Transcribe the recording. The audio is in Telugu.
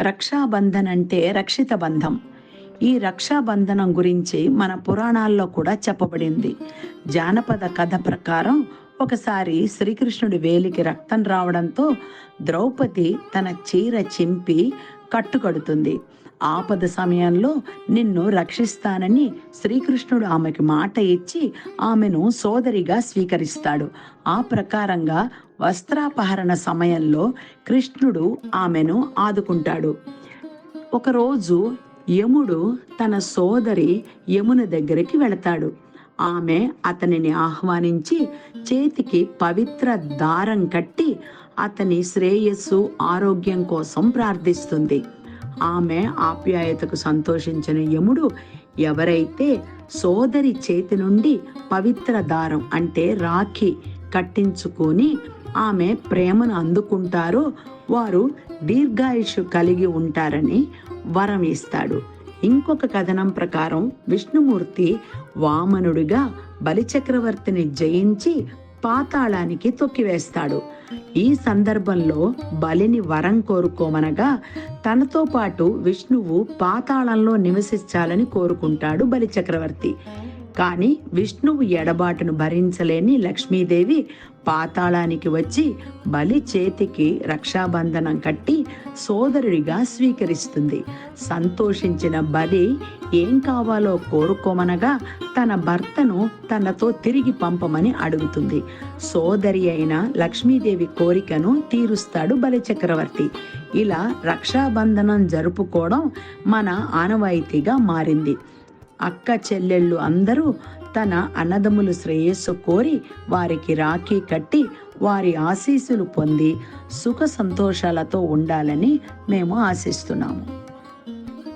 రక్షాబంధన్ అంటే రక్షిత బంధం. ఈ రక్షాబంధనం గురించి మన పురాణాల్లో కూడా చెప్పబడింది. జానపద కథ ప్రకారం ఒకసారి శ్రీకృష్ణుడి వేలికి రక్తం రావడంతో ద్రౌపది తన చీర చింపి కట్టుకడుతుంది. ఆపద సమయంలో నిన్ను రక్షిస్తానని శ్రీకృష్ణుడు ఆమెకి మాట ఇచ్చి ఆమెను సోదరిగా స్వీకరిస్తాడు. ఆ ప్రకారంగా వస్త్రాపహరణ సమయంలో కృష్ణుడు ఆమెను ఆదుకుంటాడు. ఒకరోజు యముడు తన సోదరి యమున దగ్గరికి వెళతాడు. ఆమె అతనిని ఆహ్వానించి చేతికి పవిత్ర దారం కట్టి అతని శ్రేయస్సు ఆరోగ్యం కోసం ప్రార్థిస్తుంది. ఆమె ఆప్యాయతకు సంతోషించిన యముడు ఎవరైతే సోదరి చేతి నుండి పవిత్ర దారం అంటే రాఖీ కట్టించుకొని ఆమె ప్రేమను అందుకుంటారో వారు దీర్ఘాయుషు కలిగి ఉంటారని వరం ఇస్తాడు ఇంకొక కథనం ప్రకారం విష్ణుమూర్తి వామనుడిగా బలిచక్రవర్తిని జయించి పాతాళానికి తొక్కివేస్తాడు. ఈ సందర్భంలో బలిని వరం కోరుకోమనగా తనతో పాటు విష్ణువు పాతాళంలో నివసించాలని కోరుకుంటాడు బలిచక్రవర్తి. కానీ విష్ణువు ఎడబాటును భరించలేని లక్ష్మీదేవి పాతాళానికి వచ్చి బలి చేతికి రక్షాబంధనం కట్టి సోదరుడిగా స్వీకరిస్తుంది. సంతోషించిన బలి ఏం కావాలో కోరుకోమనగా తన భర్తను తనతో తిరిగి పంపమని అడుగుతుంది. సోదరి అయిన లక్ష్మీదేవి కోరికను తీరుస్తాడు బలి చక్రవర్తి. ఇలా రక్షాబంధనం జరుపుకోవడం మన ఆనవాయితీగా మారింది. అక్క చెల్లెళ్ళు అందరూ తన అన్నదమ్ములు శ్రేయస్సు కోరి వారికి రాఖీ కట్టి వారి ఆశీస్సులు పొంది సుఖ సంతోషాలతో ఉండాలని మేము ఆశిస్తున్నాము.